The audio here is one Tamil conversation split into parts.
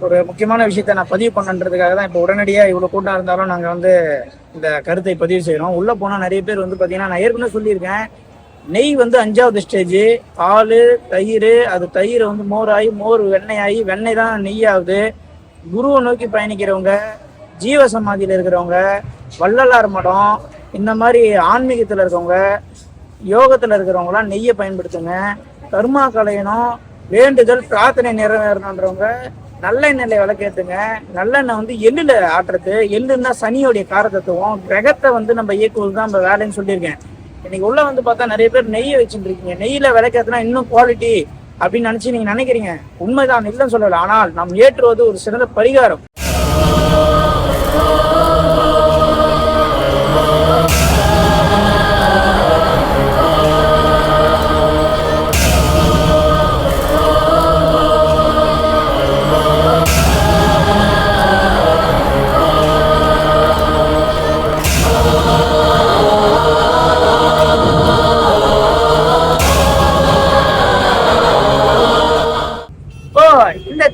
ஒரு முக்கியமான விஷயத்த நான் பதிவு பண்ணுன்றதுக்காக தான் இப்போ உடனடியாக இவ்வளோ கூட்டம் இருந்தாலும் நாங்கள் வந்து இந்த கருத்தை பதிவு செய்கிறோம் உள்ளே போனால் நிறைய பேர் வந்து பார்த்தீங்கன்னா நான் ஏற்கனவே சொல்லியிருக்கேன். நெய் வந்து அஞ்சாவது ஸ்டேஜ் பால் தயிர் அது தயிர் வந்து மோர் ஆகி மோர் வெண்ணெய் ஆகி வெண்ணெய் தான் நெய் ஆகுது குருவை நோக்கி பயணிக்கிறவங்க ஜீவ சமாதியில் இருக்கிறவங்க வள்ளலார் மடம் இந்த மாதிரி ஆன்மீகத்தில் இருக்கவங்க யோகத்தில் இருக்கிறவங்களாம் நெய்யை பயன்படுத்துங்க. கர்மா கலையணும் வேண்டுதல் பிரார்த்தனை நிறைவேறணுன்றவங்க நல்லெண்ணெய் விளக்கேத்துங்க. நல்லெண்ணெய் வந்து எள்ளுல ஆட்டுறது. எள்ளுன்னா சனியோடைய காரதத்துவம் கிரகத்தை வந்து நம்ம இயக்குவது தான் நம்ம வேலைன்னு சொல்லியிருக்கேன். இன்னைக்கு உள்ள வந்து பார்த்தா நிறைய பேர் நெய்யை வச்சுட்டு இருக்கீங்க நெய்யில விளக்கேத்துனா இன்னும் குவாலிட்டி அப்படின்னு நினைச்சு நீங்க நினைக்கிறீங்க. உண்மைதான் இல்லைன்னு சொல்லல. ஆனால் நாம் ஏற்றுவது ஒரு சிறந்த பரிகாரம்.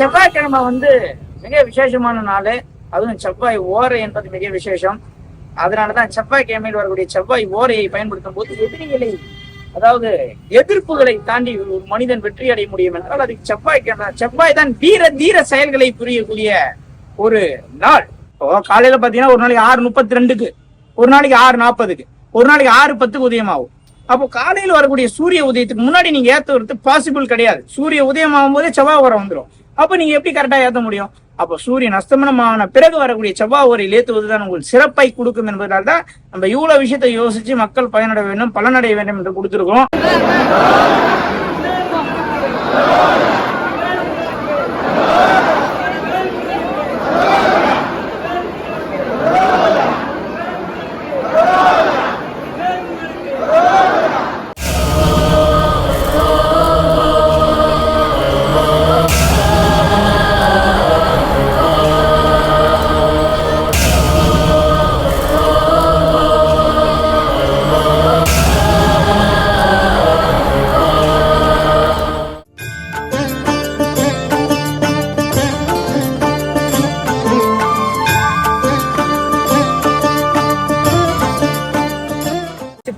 செவ்வாய்க்கிழமை வந்து மிக விசேஷமான நாள். அதுவும் செவ்வாய் ஓரை என்பது மிக விசேஷம். அதனாலதான் செவ்வாய்க்கிழமையில் வரக்கூடிய செவ்வாய் ஓரையை பயன்படுத்தும் போது எதிரிகளை அதாவது எதிர்ப்புகளை தாண்டி ஒரு மனிதன் வெற்றி அடைய முடியும் என்றால் அதுக்கு செவ்வாய்க்கிழமை செவ்வாய் தான் வீர தீர செயல்களை புரியக்கூடிய ஒரு நாள். இப்போ காலையில பாத்தீங்கன்னா ஒரு நாளைக்கு ஆறு முப்பத்தி ரெண்டுக்கு ஒரு நாளைக்கு ஆறு நாற்பதுக்கு ஒரு நாளைக்கு ஆறு பத்துக்கு உதயமாகும். அப்போ காலையில் வரக்கூடிய சூரிய உதயத்துக்கு முன்னாடி நீங்க ஏத்துறது பாசிபிள் கிடையாது. சூரிய உதயம் ஆகும்போதே செவ்வாய் வரம் வந்துடும் அப்ப நீங்க எப்படி கரெக்டா ஏத்த முடியும்? அப்போ சூரியன் அஸ்தமனமான பிறகு வரக்கூடிய செவ்வாய் உரையில் ஏத்துவதுதான் உங்களுக்கு சிறப்பை கொடுக்கும் என்பதால் தான் நம்ம இவ்வளவு விஷயத்தை யோசிச்சு மக்கள் பயனடைய வேண்டும் பலனடைய வேண்டும் என்று கொடுத்திருக்கோம்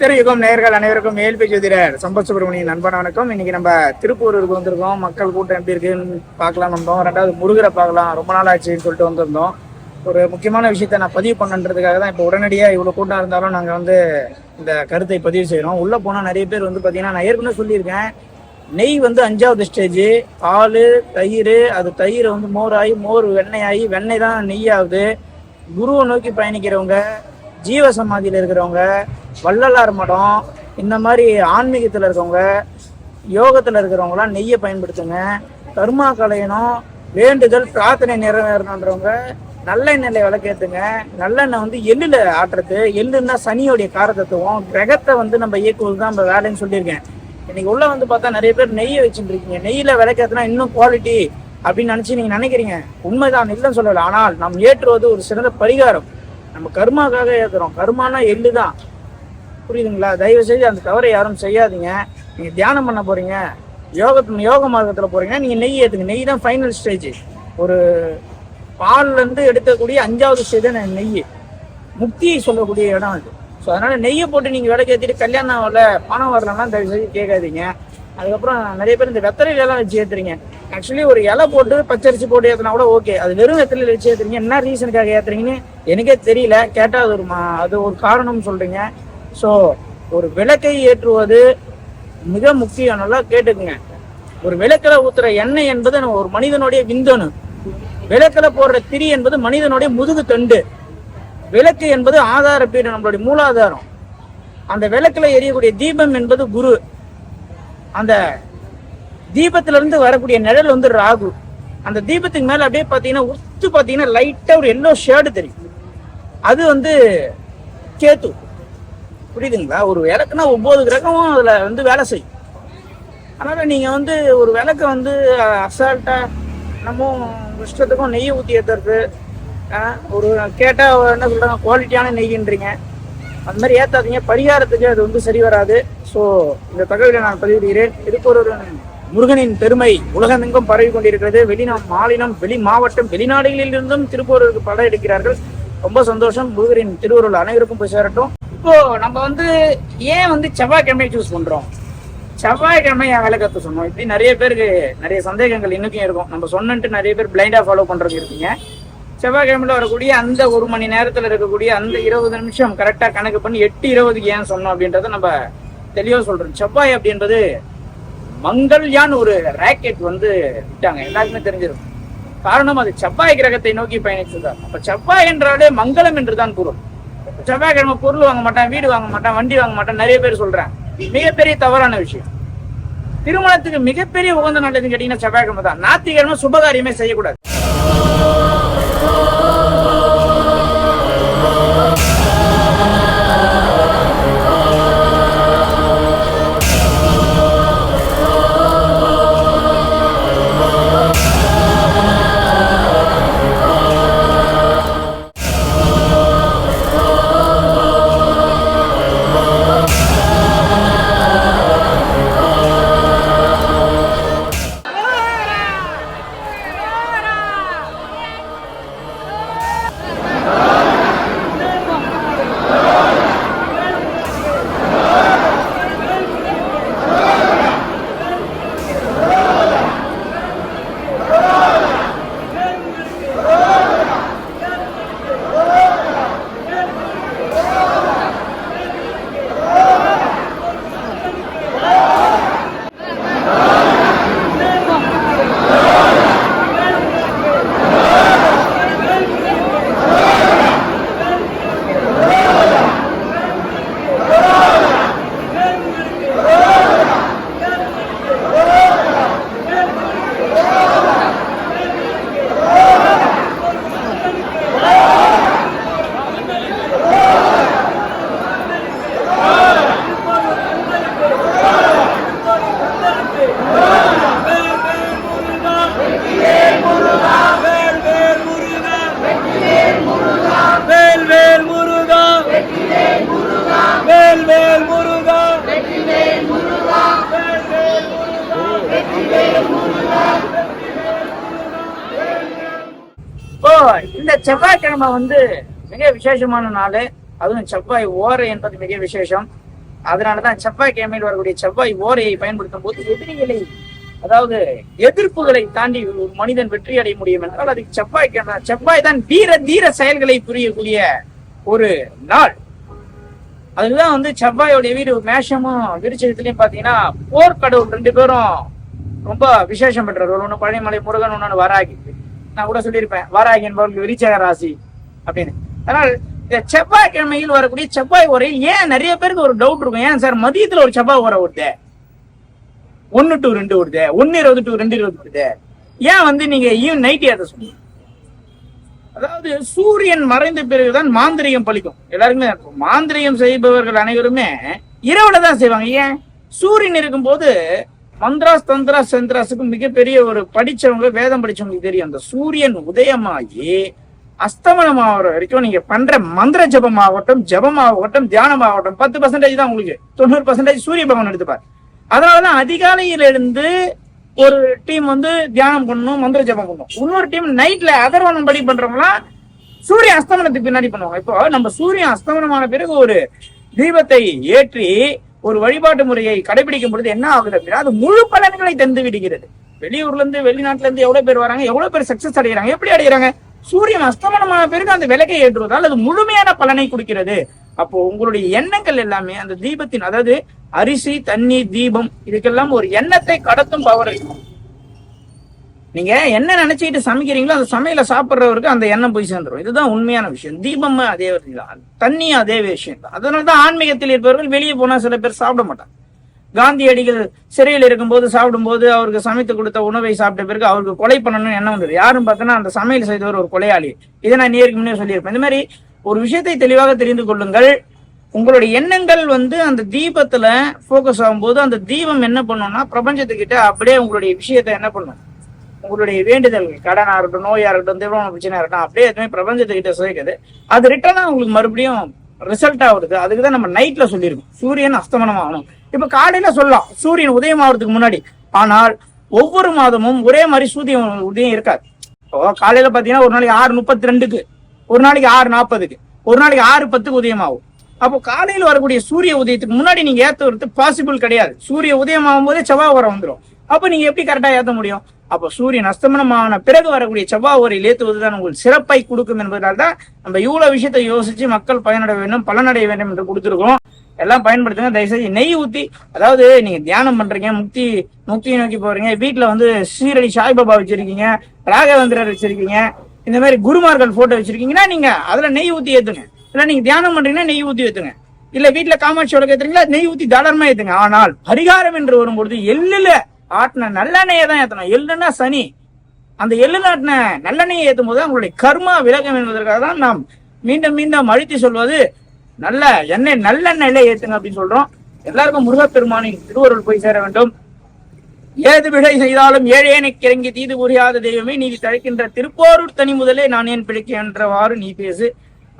சித்திர யுகம் நேயர்கள் அனைவருக்கும் ஏல்பி ஜோதிடர் சம்பத் சுப்பிரமணியன் நண்பன் வணக்கம். இன்னைக்கு நம்ம திருப்பூருக்கு வந்திருக்கோம். மக்கள் கூட்டம் எப்படி இருக்குன்னு பார்க்கலாம் வந்தோம். ரெண்டாவது முருகரை பார்க்கலாம். ரொம்ப நாள் ஆச்சுன்னு சொல்லிட்டு வந்திருந்தோம். ஒரு முக்கியமான விஷயத்த நான் பதிவு பண்ணுன்றதுக்காக தான் இப்போ உடனடியாக இவ்வளோ கூட்டம் இருந்தாலும் நாங்கள் வந்து இந்த கருத்தை பதிவு செய்கிறோம் உள்ளே போனால் நிறைய பேர் வந்து பார்த்தீங்கன்னா நான் ஏற்கனவே சொல்லியிருக்கேன். நெய் வந்து அஞ்சாவது ஸ்டேஜ் பால் தயிர் அது தயிர் வந்து மோர் ஆகி மோர் வெண்ணெய் ஆகி வெண்ணெய் தான் நெய் ஆகுது குருவை நோக்கி பயணிக்கிறவங்க ஜீவ சமாதியில் இருக்கிறவங்க வள்ளலார் மடம் இந்த மாதிரி ஆன்மீகத்தில் இருக்கவங்க யோகத்தில் இருக்கிறவங்களாம் நெய்யை பயன்படுத்துங்க. கர்மா கலையணும் வேண்டுதல் பிரார்த்தனை நிறைவேறணுன்றவங்க நல்லெண்ணெய் விளக்கேற்றுங்க நல்லெண்ணெய் வந்து எள்ளில் ஆட்டுறது. எள்ளுன்னா சனியோடைய காரதத்துவம் கிரகத்தை வந்து நம்ம இயக்குவது தான் நம்ம வேலைன்னு சொல்லியிருக்கேன். இன்னைக்கு உள்ள வந்து பார்த்தா நிறைய பேர் நெய்யை வச்சுட்டு இருக்கீங்க நெய்யில் விளக்கேற்றுனா இன்னும் குவாலிட்டி அப்படின்னு நினச்சி நீங்கள் நினைக்கிறீங்க. உண்மைதான் இல்லைன்னு சொல்லலை. ஆனால் நாம் ஏற்றுவது ஒரு சிறந்த பரிகாரம். நம்ம கர்மாக்காக ஏத்துறோம். கர்மானா எள்ளு தான் புரியுதுங்களா? தயவு செய்து அந்த தவறை யாரும் செய்யாதீங்க. நீங்க தியானம் பண்ண போறீங்க. யோகத்து யோக மார்க்கத்தில் போறீங்க நீங்க நெய் ஏத்துங்க. நெய் தான் ஃபைனல் ஸ்டேஜ் ஒரு பால்லேருந்து எடுக்கக்கூடிய அஞ்சாவது ஸ்டேஜ் தான் நெய். முக்தியை சொல்லக்கூடிய இடம் அது. ஸோ அதனால நெய்யை போட்டு நீங்க விலைக்கு ஏற்றிட்டு கல்யாணம் ஆகல பணம் வரலன்னா தயவு செய்து கேட்காதீங்க. அதுக்கப்புறம் நிறைய பேர் இந்த வெத்தலையில எல்லாம் வச்சு ஏத்துறீங்க. ஆக்சுவலி ஒரு இலை போட்டு பச்சரிசி போட்டு ஏத்துனா கூட ஓகே அது வெறும் வெத்தலையில வச்சு ஏத்துறீங்க. என்ன ரீசனுக்காக ஏத்துறீங்கன்னு எனக்கே தெரியல. கேட்டா அது ஒரு மா- அது ஒரு காரணம் சொல்றீங்க. ஸோ ஒரு விளக்கை ஏற்றுவது மிக முக்கியம். நல்லா கேட்டுக்குங்க. ஒரு விளக்கில ஊத்துற எண்ணெய் என்பது நம்ம ஒரு மனிதனுடைய விந்தணு. விளக்கில போடுற திரி என்பது மனிதனுடைய முதுகு தண்டு. விளக்கு என்பது ஆதார பீடம் நம்மளுடைய மூலாதாரம். அந்த விளக்கில் எரியக்கூடிய தீபம் என்பது குரு. அந்த தீபத்திலிருந்து வரக்கூடிய நிழல் வந்து ராகு. அந்த தீபத்துக்கு மேலே அப்படியே பார்த்தீங்கன்னா உத்து பார்த்தீங்கன்னா லைட்டாக ஒரு எல்லோ ஷேடு தெரியும். அது வந்து கேத்து. புரியுதுங்களா? ஒரு விளக்குனா ஒன்பது கிரகமும் அதில் வந்து வேலை செய்யும். அதனால் நீங்கள் வந்து ஒரு விளக்க வந்து அசால்ட்டாக நம்ம இஷ்டத்துக்கும் நெய் ஊற்றி ஏற்றுறது ஒரு கேட்டால் என்ன சொல்கிறாங்க குவாலிட்டியான நெய்ன்றீங்க. அந்த மாதிரி ஏத்தாதீங்க. பரிகாரத்துக்கு அது வந்து சரி வராது. ஸோ இந்த தகவலை நான் பதிவிடுகிறேன். திருப்பூர் முருகனின் பெருமை உலகமெங்கும் பரவி கொண்டிருக்கிறது. வெளிநா மாநிலம் வெளி மாவட்டம் வெளிநாடுகளில் இருந்தும் திருப்பூருக்கு படம் எடுக்கிறார்கள். ரொம்ப சந்தோஷம். முருகரின் திருவருள் அனைவருக்கும் போய் சேரட்டும். இப்போ நம்ம வந்து ஏன் வந்து செவ்வாய்க்கிழமையை சூஸ் பண்றோம்? செவ்வாய்க்கிழமை என் வேலை கற்று சொன்னோம். இப்படி நிறைய பேருக்கு நிறைய சந்தேகங்கள் இன்னைக்கும் இருக்கும். நம்ம சொன்னன்ட்டு நிறைய பேர் பிளைண்டா ஃபாலோ பண்றவங்க இருக்கீங்க செவ்வாய்க்கிழமையில வரக்கூடிய அந்த ஒரு மணி நேரத்துல இருக்கக்கூடிய அந்த இருபது நிமிஷம் கரெக்டா கணக்கு பண்ணி எட்டு இருபதுக்கு ஏன் சொன்னோம் அப்படின்றத நம்ம தெளிவா சொல்றோம். செவ்வாய் அப்படின்றது மங்கள்யான் ஒரு ராக்கெட் வந்து விட்டாங்க. எல்லாருக்குமே தெரிஞ்சிருக்கும். காரணம் அது செவ்வாய் கிரகத்தை நோக்கி பயணிச்சதுதான். அப்ப செவ்வாய் என்றாலே மங்களம் என்று தான் பொருள் செவ்வாய்க்கிழமை பொருள் வாங்க மாட்டான் வீடு வாங்க மாட்டான் வண்டி வாங்க மாட்டான் நிறைய பேர் சொல்றாங்க. மிகப்பெரிய தவறான விஷயம். திருமணத்துக்கு மிகப்பெரிய உகந்த நாள் எதுன்னு கேட்டீங்கன்னா செவ்வாய்க்கிழமை தான் ஞாயிற்றுக்கிழமை சுபகாரியமே செய்யக்கூடாது. செவ்வாய்க்கிழமை வந்து மிக விசேஷமான நாள். அதுவும் செவ்வாய் ஓரை என்பது மிக விசேஷம். அதனாலதான் செவ்வாய்க்கிழமையில் வரக்கூடிய செவ்வாய் ஓரையை பயன்படுத்தும் போது எதிரிகளை அதாவது எதிர்ப்புகளை தாண்டி ஒரு மனிதன் வெற்றி அடைய முடியும் என்றால் அதுக்கு செவ்வாய்க்கிழமை செவ்வாய் தான் வீர தீர செயல்களை புரியக்கூடிய ஒரு நாள். அதுதான் வந்து செவ்வாயோடைய வீடு மேஷமும் விருச்சகத்திலையும் பாத்தீங்கன்னா போர்க்கடவுள் ரெண்டு பேரும் ரொம்ப விசேஷம் பெற்றவர்கள் ஒன்னு பழனிமலை முருகன் ஒண்ணு வராகி. நான் கூட சொல்லியிருப்பேன். வாராகி என்பவர்கள் விரிச்சக ராசி அப்படின்னு. அதனால் இந்த செவ்வாய்க்கிழமையில் வரக்கூடிய செவ்வாய் உரை ஏன் நிறைய பேருக்கு ஒரு டவுட் இருக்கும்? ஏன் சார் மதியத்துல ஒரு செவ்வாய் உரை வருது? ஒன்னு டு ரெண்டு வருது? ஒன்னு இருபது டு ரெண்டு இருபது வருது? ஏன் வந்து நீங்க ஈவன் நைட் ஏத சொன்னீங்க அதாவது சூரியன் மறைந்த பிறகுதான் மாந்திரிகம் பழிக்கும். எல்லாருக்குமே மாந்திரிகம் செய்பவர்கள் அனைவருமே இரவுல தான் செய்வாங்க. ஏன்? சூரியன் இருக்கும்போது மந்திராஸ் தந்திராஸ் சந்திராஸுக்கு மிகப்பெரிய ஒரு படிச்சவங்க வேதம் படிச்சவங்களுக்கு தெரியும். அந்த சூரியன் உதயமாகி அஸ்தமனம் ஆகிற வரைக்கும் நீங்க பண்ற மந்திர ஜபம் ஆகட்டும் ஜபம் ஆகட்டும் தியானம் ஆகட்டும் பத்து பர்சன்டேஜ் தான் உங்களுக்கு. தொண்ணூறு பர்சன்டேஜ் சூரிய பகவான் எடுத்துப்பார். அதனாலதான் அதிகாலையிலிருந்து ஒரு டீம் வந்து தியானம் பண்ணணும் மந்திர ஜபம் பண்ணணும். இன்னொரு டீம் நைட்ல அதர்வனம் படி பண்றவங்களா சூரிய அஸ்தமனத்துக்கு பின்னாடி பண்ணுவாங்க. இப்போ நம்ம சூரியன் அஸ்தமனமான பிறகு ஒரு தீபத்தை ஏற்றி ஒரு வழிபாட்டு முறையை கடைபிடிக்கும் பொழுது என்ன ஆகுது அப்படின்னா அது முழு பலன்களை தந்து விடுகிறது. வெளியூர்ல இருந்து வெளிநாட்டுல இருந்து எவ்வளவு பேர் வராங்க எவ்வளவு பேர் சக்சஸ் அடைகிறாங்க எப்படி அடைகிறாங்க? சூரியன் அஸ்தமனமான பிறகு அந்த விலகை ஏற்றுவதால் அது முழுமையான பலனை கொடுக்கிறது. அப்போ உங்களுடைய எண்ணங்கள் எல்லாமே அந்த தீபத்தின் அதாவது அரிசி தண்ணி தீபம் இதுக்கெல்லாம் ஒரு எண்ணத்தை கடத்தும் பவர் இருக்கும் நீங்க என்ன நினைச்சுக்கிட்டு சமைக்கிறீங்களோ அந்த சமையல சாப்பிட்றவருக்கு அந்த எண்ணம் போய் சேர்ந்துடும் இதுதான் உண்மையான விஷயம். தீபம் அதே தான் தண்ணியும் அதே விஷயம் தான். அதனாலதான் ஆன்மீகத்தில் இருப்பவர்கள் வெளியே போனா சில பேர் சாப்பிட மாட்டாங்க. காந்தியடிகள் சிறையில் இருக்கும்போது சாப்பிடும்போது அவருக்கு சமைத்து கொடுத்த உணவை சாப்பிட்ட பிறகு அவருக்கு கொலை பண்ணணும்னு எண்ணம் வந்தது. யாரும் பார்த்தோன்னா அந்த சமையல் செய்தவர் ஒரு கொலையாளி. இதை நான் நேருக்கு முன்னே சொல்லியிருப்பேன். இந்த மாதிரி ஒரு விஷயத்தை தெளிவாக தெரிந்து கொள்ளுங்கள். உங்களுடைய எண்ணங்கள் வந்து அந்த தீபத்துல ஃபோக்கஸ் ஆகும்போது அந்த தீபம் என்ன பண்ணும்னா பிரபஞ்சத்துக்கிட்ட அப்படியே உங்களுடைய விஷயத்த என்ன பண்ணும்? உங்களுடைய வேண்டுதல்கள் கடனா இருக்கட்டும் நோயா இருக்கட்டும் தீவிரமான பிரச்சனையா இருக்கட்டும் அப்படியே எதுவுமே பிரபஞ்சத்துக்கிட்ட சேர்க்குது அது ரிட்டர்னா உங்களுக்கு மறுபடியும் ரிசல்ட் ஆகுது அதுக்கு தான் நம்ம நைட்ல சொல்லியிருக்கோம். சூரியன் அஸ்தமனம் ஆகணும் இப்ப காலையில சொல்லலாம். சூரியன் உதயம் ஆகிறதுக்கு முன்னாடி. ஆனால் ஒவ்வொரு மாதமும் ஒரே மாதிரி சூரிய உதயம் இருக்காது. இப்போ காலையில பாத்தீங்கன்னா ஒரு நாளைக்கு ஆறு முப்பத்தி ரெண்டுக்கு ஒரு நாளைக்கு ஆறு நாற்பதுக்கு ஒரு நாளைக்கு ஆறு பத்துக்கு உதயம் ஆகும் அப்போ காலையில் வரக்கூடிய சூரிய உதயத்துக்கு முன்னாடி நீங்க ஏத்துறது பாசிபிள் கிடையாது. சூரிய உதயம் ஆகும்போதே செவ்வாய் வரம் வந்துடும் அப்ப நீங்க எப்படி கரெக்டா ஏத்த முடியும்? அப்போ சூரியன் அஸ்தமனமான பிறகு வரக்கூடிய செவ்வாய் உரையில் ஏற்றுவதுதான் உங்களுக்கு சிறப்பை கொடுக்கும் என்பதால் தான் நம்ம இவ்வளவு விஷயத்தை யோசிச்சு மக்கள் பயனடைய வேண்டும் பலனடைய வேண்டும் என்று கொடுத்துருக்கோம் எல்லாம் பயன்படுத்துங்க. தயவுசெய்து நெய் ஊத்தி அதாவது நீங்க தியானம் பண்றீங்க முக்தி முக்தியை நோக்கி போறீங்க வீட்டுல வந்து சீரடி சாய்பாபா வச்சிருக்கீங்க ராகவேந்திரர் வச்சிருக்கீங்க இந்த மாதிரி குருமார்கள் போட்டோ வச்சிருக்கீங்கன்னா நீங்க அதுல நெய் ஊத்தி ஏத்துங்க. இல்ல நீங்க தியானம் பண்றீங்கன்னா நெய் ஊத்தி ஏத்துங்க. இல்ல வீட்டுல காமாட்சி உலக ஏத்துறீங்களா நெய் ஊத்தி தாராளமா ஏத்துங்க. ஆனால் பரிகாரம் என்று வரும்பொழுது எள்ளுல ஆட்டின நல்லெண்ணெயை தான் ஏற்றணும் எள்ளுன்னா சனி. அந்த எள்ளு ஆட்டின நல்லெண்ணெயை ஏற்றும் போது உங்களுடைய கர்மா விலகம் என்பதற்காக தான் நாம் மீண்டும் மீண்டும் அழுத்தி சொல்வது நல்ல எண்ணெய் நல்லெண்ணெயில ஏற்றுங்க அப்படின்னு சொல்றோம். எல்லாருக்கும் முருகப்பெருமானின் திருவருள் போய் சேர வேண்டும். ஏது விடை செய்தாலும் ஏழேனை கிறங்கி தீது புரியாத தெய்வமே நீதி தழைக்கின்ற திருப்போரூர் தனி முதலே நான் ஏன் பிழைக்க என்றவாறு நீ பேசு.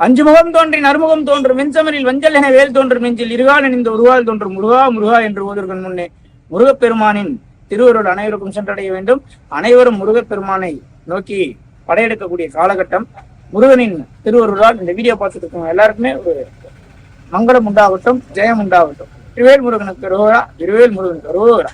அஞ்சு முகம் தோன்றி நறுமுகம் தோன்றும் மின்சமரில் வஞ்சல் என வேல் தோன்றும் நெஞ்சில் இருகால் இணைந்த உருவால் தோன்றும் முருகா முருகா என்று ஓதர்கள் முன்னே முருகப்பெருமானின் திருவருள் அனைவருக்கும் சென்றடைய வேண்டும். அனைவரும் முருகப்பெருமானை நோக்கி படையெடுக்கக்கூடிய காலகட்டம் முருகனின் திருவருளால் இந்த வீடியோ பார்த்துட்டு இருக்கவங்க எல்லாருக்குமே ஒரு மங்களம் உண்டாகட்டும் ஜெயம் உண்டாகட்டும். திருவேல் முருகனுக்கு ரோரா திருவேல் முருகனுக்கு ரோரா